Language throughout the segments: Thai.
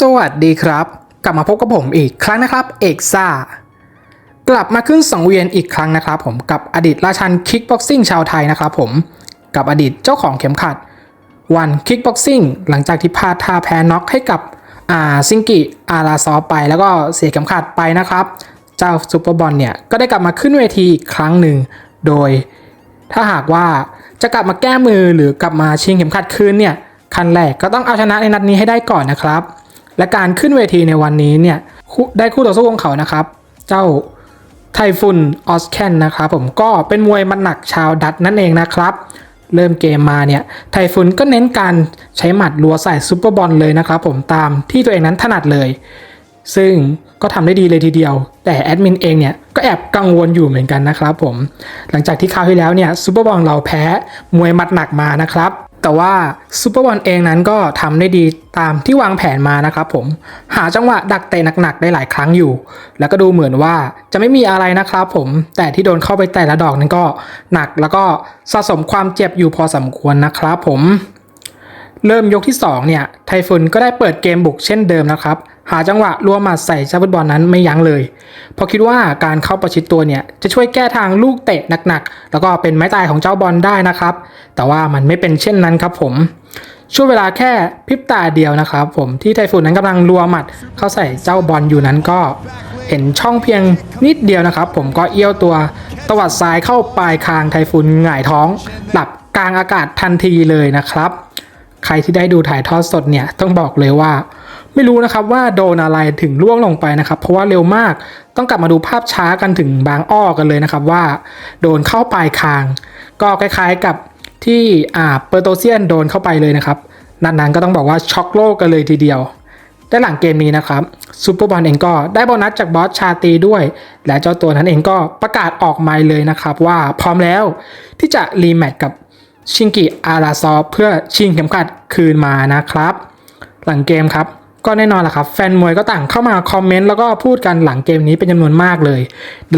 สวัสดีครับ กลับมาพบกับผมอีกครั้งนะครับ เอกซ่ากลับมาขึ้นสังเวียนอีกครั้งนะครับ ผมกับอดีตราชันคิกบ็อกซิ่งชาวไทยนะครับ ผมกับอดีตเจ้าของเข็มขัด วันคิกบ็อกซิ่งหลังจากที่พลาดท่าแพ้น็อกให้กับอ่าซิงกิอาราซอไปแล้วก็เสียเข็มขัดไปนะครับ เจ้าซูเปอร์บอลเนี่ยก็ได้กลับมาขึ้นเวทีอีกครั้งหนึ่งโดย ถ้าหากว่าจะกลับมาแก้มือหรือกลับมาชิงเข็มขัดคืนเนี่ยขั้นแรกก็ต้องเอาชนะในนัดนี้ให้ได้ก่อนนะครับ และการขึ้นเวทีในวันนี้เนี่ยได้คู่ต่อสู้ของเขานะครับ เจ้าไทฟุนออสแคนนะครับผมก็เป็นมวยมัดหนักชาวดัต์นั่นเองนะครับ เริ่มเกมมาเนี่ยไทฟุนก็เน้นการใช้หมัดรัวใส่ซูเปอร์บอลเลยนะครับผมตามที่ตัวเองนั้นถนัดเลย ซึ่งก็ทำได้ดีเลยทีเดียว แต่แอดมินเองเนี่ยก็แอบกังวลอยู่เหมือนกันนะครับผม หลังจากที่คราวที่แล้วเนี่ยซูเปอร์บอลเราแพ้มวยมัดหนักมานะครับ แต่ว่าซูเปอร์บอลเองนั้นก็ทำได้ดีตามที่วางแผนมานะครับผมหาจังหวะดักเตะหนักๆได้หลายครั้งอยู่ แล้วก็ดูเหมือนว่าจะไม่มีอะไรนะครับผมแต่ที่โดนเข้าไปแต่ละดอกนั้นก็หนักแล้วก็สะสมความเจ็บอยู่พอสมควรนะครับผมเริ่มยกที่2เนี่ยไทฟุนก็ได้เปิดเกมบุกเช่นเดิมนะครับ หาจังหวะรัวหมัดใส่เจ้าฟุตบอลนั้นไม่ยั้งเลย เพราะคิดว่าการเข้าประชิดตัวเนี่ยจะช่วยแก้ทางลูกเตะหนักๆ แล้วก็เป็นไม้ตายของเจ้าบอลได้นะครับ แต่ว่ามันไม่เป็นเช่นนั้นครับผมช่วงเวลาแค่พริบตาเดียวนะครับผมที่ไทฟุนนั้นกำลังรัวหมัดเข้าใส่เจ้าบอลอยู่นั้นก็เห็นช่องเพียงนิดเดียวนะครับ ผมก็เอี้ยวตัวตวัดซ้ายเข้าปลายคางไทฟุนหงายท้อง หลับกลางอากาศทันทีเลยนะครับ ใครที่ได้ดูถ่ายทอดสดเนี่ยต้องบอกเลยว่า ไม่รู้นะครับว่าโดนอะไรถึงล่วงลงไปนะครับ เพราะว่าเร็วมากต้องกลับมาดูภาพช้ากันถึงบางอ้อกันเลยนะครับว่า โดนเข้าปลายคาง ก็คล้ายๆกับที่อ่าเปอร์โตเซียนโดนเข้าไปเลยนะครับนัดนั้นก็ต้องบอกว่าช็อกโลกกันเลยทีเดียวและหลังเกมนี้นะครับซูเปอร์บอลเองก็ได้โบนัสจากบอสชาตีด้วย และเจ้าตัวนั้นเองก็ประกาศออกไมค์เลยนะครับว่าพร้อมแล้วที่จะรีแมตช์กับชิงกิอาราซอฟเพื่อชิงเข็มขัดคืนมานะครับ หลังเกมครับ ก็แน่นอนแหละครับ แฟนมวยก็ต่างเข้ามาคอมเมนต์แล้วก็พูดกันหลังเกมนี้เป็นจำนวนมากเลย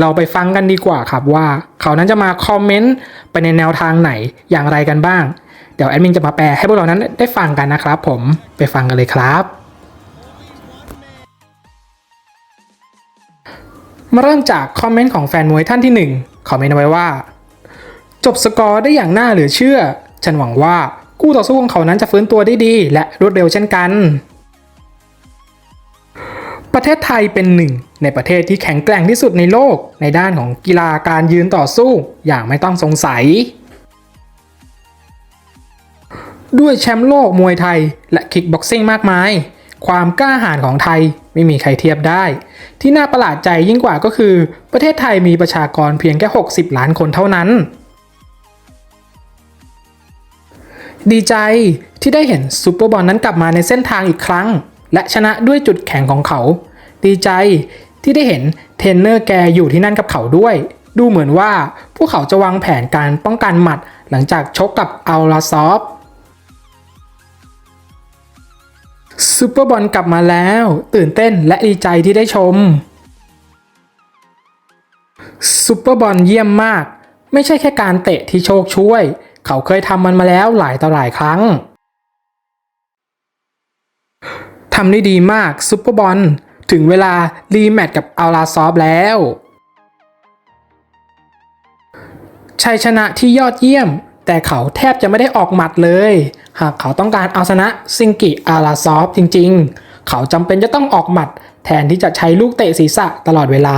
เราไปฟังกันดีกว่าครับว่า เขานั้นจะมาคอมเมนต์ไปในแนวทางไหนอย่างไรกันบ้าง เดี๋ยวแอดมินจะมาแปลให้พวกเรานั้นได้ฟังกันนะครับผมไปฟังกันเลยครับมาเริ่มจากคอมเมนต์ของแฟนมวยท่านที่ 1 คอมเมนต์เอาไว้ว่า จบสกอร์ได้อย่างน่าเหลือเชื่อ ฉันหวังว่าคู่ต่อสู้ของเขานั้นจะฟื้นตัวได้ดี และรวดเร็วเช่นกัน ประเทศไทยเป็นหนึ่ง ในประเทศที่แข็งแกร่งที่สุดในโลก ในด้านของกีฬาการยืนต่อสู้อย่างไม่ต้องสงสัย ด้วยแชมป์โลกมวยไทยและคิกบ็อกซิ่งมากมาย ความกล้าหาญของไทยไม่มีใครเทียบได้ ที่น่าประหลาดใจยิ่งกว่าก็คือ ประเทศไทยมีประชากรเพียงแค่ 60 ล้านคนเท่านั้น ดีใจที่ได้เห็นซูเปอร์บอลนั้นกลับมาในเส้นทางอีกครั้ง และชนะด้วยจุดแข็งของเขา ดีใจที่ได้เห็นเทรนเนอร์แกอยู่ที่นั่นกับเขาด้วย ดูเหมือนว่าพวกเขาจะวางแผนการป้องกันหมัดหลังจากชกกับอัลลาซอฟซูเปอร์บอลกลับมาแล้ว ตื่นเต้นและดีใจที่ได้ชมซูเปอร์บอลเยี่ยมมาก ไม่ใช่แค่การเตะที่โชคช่วย เขาเคยทำมันมาแล้วหลายต่อหลายครั้ง ทำได้ดีมากซูเปอร์บอลถึงเวลารีแมตช์กับอัลลาซอฟแล้วชัยชนะที่ยอดเยี่ยม แต่เขาแทบจะไม่ได้ออกหมัดเลย หากเขาต้องการเอาชนะซิงกิอาราซอฟจริงๆ เขาจำเป็นจะต้องออกหมัด แทนที่จะใช้ลูกเตะศีรษะตลอดเวลา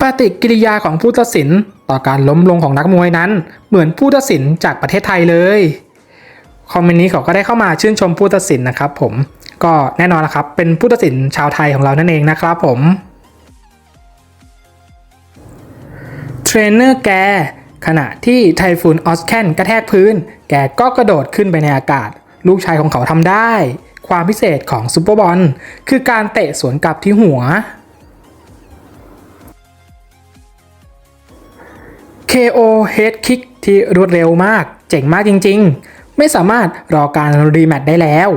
ปฏิกิริยาของผู้ตัดสินต่อการล้มลงของนักมวยนั้น เหมือนผู้ตัดสินจากประเทศไทยเลย คอมเมนต์นี้เขาก็ได้เข้ามาชื่นชมผู้ตัดสินนะครับผมก็แน่นอนละครับ เป็นผู้ตัดสินชาวไทยของเรานั่นเองนะครับผมเทรนเนอร์แกขณะที่ไทฟูนออสแคนกระแทกพื้น แกก็กระโดดขึ้นไปในอากาศ ลูกชายของเขาทำได้ ความพิเศษของซูเปอร์บอลคือการเตะสวนกลับที่หัว KO Head Kick ที่รวดเร็วมาก เจ๋งมากจริง ๆ ไม่สามารถรอการรีแมตช์ได้แล้ว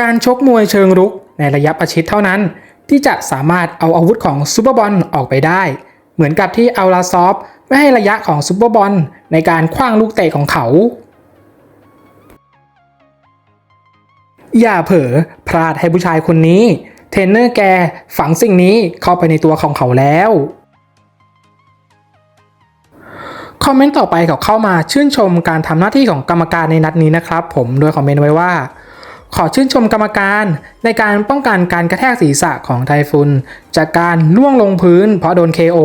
การชกมวยเชิงรุกในระยะประชิดเท่านั้น ที่จะสามารถเอาอาวุธของซูเปอร์บอลออกไปได้ เหมือนกับที่เอัลลาซอฟไม่ให้ระยะของซูเปอร์บอลในการคว้างลูกเตะของเขา อย่าเผลอพลาดให้ผู้ชายคนนี้ เทรนเนอร์แกฝังสิ่งนี้เข้าไปในตัวของเขาแล้ว อมเมนต์ต่อไปเขาเข้ามาชื่นชมการทำหน้าที่ของกรรมการในนัดนี้นะครับ ผมโดยคอมเมนต์ไว้ว่า ขอชื่นชมกรรมการในการป้องกันการกระแทกศีรษะของไทฟุน จากการล่วงลงพื้นเพราะโดน KO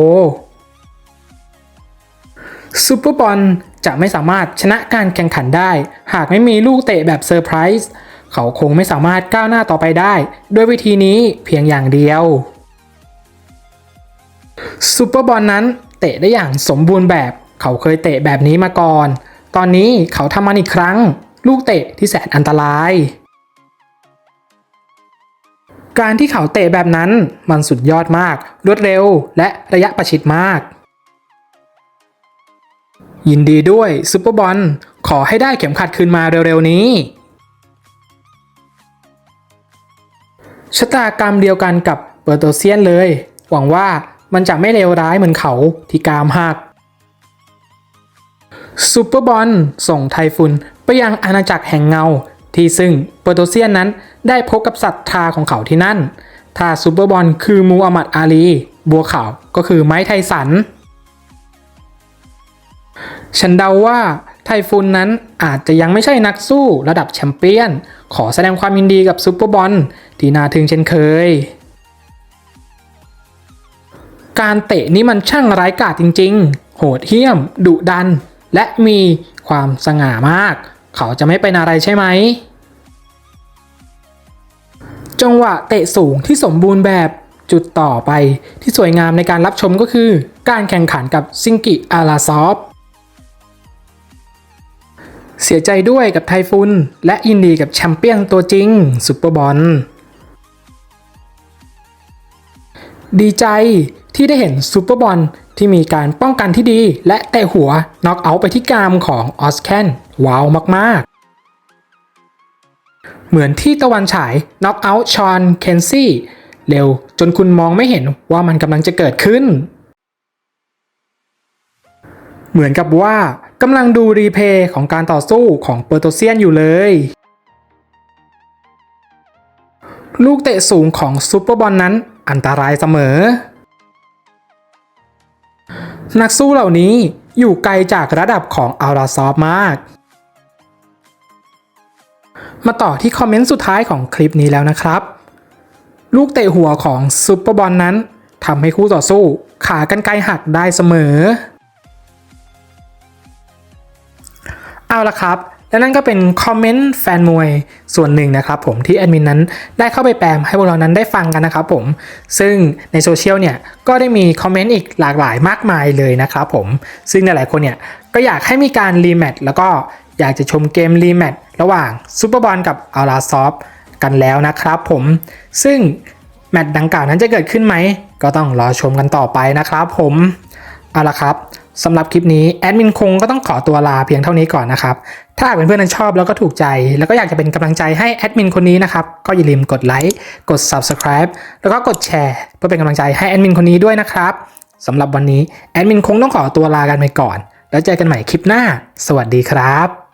ซูเปอร์บอลจะไม่สามารถชนะการแข่งขันได้ หากไม่มีลูกเตะแบบเซอร์ไพรส์เขาคงไม่สามารถก้าวหน้าต่อไปได้ด้วยวิธีนี้เพียงอย่างเดียวซูเปอร์บอลนั้นเตะได้อย่างสมบูรณ์แบบ เขาเคยเตะแบบนี้มาก่อน ตอนนี้เขาทำมันอีกครั้ง ลูกเตะที่แสนอันตราย การที่เขาเตะแบบนั้นมันสุดยอดมาก รวดเร็วและระยะประชิดมาก ยินดีด้วยซูเปอร์บอลขอให้ได้เข็มขัดคืนมาเร็วๆนี้ชะตากรรมเดียวกันกับเปอร์โตเซียนเลย หวังว่ามันจะไม่เลวร้ายเหมือนเขาที่กามหัก ซูเปอร์บอลส่งไทฟุนไปยังอาณาจักรแห่งเงา ที่ซึ่งเปอร์โตเซียนนั้นได้พบกับศรัทาของเขาที่นั่น ถ้าซูเปอร์บอลคือมูอัมหมัดอาลี บัวขาวก็คือไม้ไทสัน ฉันเดาว่าไทฟุนนั้นอาจจะยังไม่ใช่นักสู้ระดับแชมเปี้ยน ขอแสดงความยินดีกับซูเปอร์บอลที่น่าทึ่งเช่นเคย การเตะนี้มันช่างร้ายกาจจริง ๆ โหดเหี้ยม ดุดัน และมีความสง่ามาก เขาจะไม่เป็นอะไรใช่ไหม จังหวะเตะสูงที่สมบูรณ์แบบจุดต่อไปที่สวยงามในการรับชมก็คือ การแข่งขันกับซิงกิอาราซอฟเสียใจด้วยกับไทฟุน และยินดีกับแชมเปี้ยนตัวจริงซุปเปอร์บอลดีใจที่ได้เห็นซูเปอร์บอล ที่มีการป้องกันที่ดีและเตะหัวน็อกเอาท์ไปที่กรามของออสแคนว้าวมากๆ เหมือนที่ตะวันฉายน็อกเอาท์ชอนเคนซี่เร็วจนคุณมองไม่เห็นว่ามันกำลังจะเกิดขึ้น เหมือนกับว่ากำลังดูรีเพย์ของการต่อสู้ของเปอร์โตเซียนอยู่เลย ลูกเตะสูงของซูเปอร์บอลนั้นอันตรายเสมอ นักสู้เหล่านี้อยู่ไกลจากระดับของอาราซอฟมาก มาต่อที่คอมเมนต์สุดท้ายของคลิปนี้แล้วนะครับ ลูกเตะหัวของซูเปอร์บอลนั้นทำให้คู่ต่อสู้ ขากันไกลหักได้เสมอ เอาละครับ และนั่นก็เป็นคอมเมนต์แฟนมวยส่วนหนึ่งนะครับผมที่แอดมินนั้นได้เข้าไปแปลให้พวกเรานั้นได้ฟังกันนะครับผมซึ่งในโซเชียลเนี่ยก็ได้มีคอมเมนต์อีกหลากหลายมากมายเลยนะครับผมซึ่งหลายๆคนเนี่ยก็อยากให้มีการรีแมตช์แล้วก็อยากจะชมเกมรีแมตช์ระหว่างซูเปอร์บอลกับอาราซอฟกันแล้วนะครับผมซึ่งแมตช์ดังกล่าวนั้นจะเกิดขึ้นไหมก็ต้องรอชมกันต่อไปนะครับผมเอาละครับ สำหรับคลิปนี้แอดมินคงก็ต้องขอตัวลาเพียงเท่านี้ก่อนนะครับ ถ้าหากเพื่อนๆชอบแล้วก็ถูกใจ แล้วก็อยากจะเป็นกำลังใจให้แอดมินคนนี้นะครับ ก็อย่าลืมกดไลค์ กด Subscribe แล้วก็กดแชร์เพื่อเป็นกำลังใจให้แอดมินคนนี้ด้วยนะครับสำหรับวันนี้แอดมินคงต้องขอตัวลากันไปก่อน แล้วเจอกันใหม่คลิปหน้า สวัสดีครับ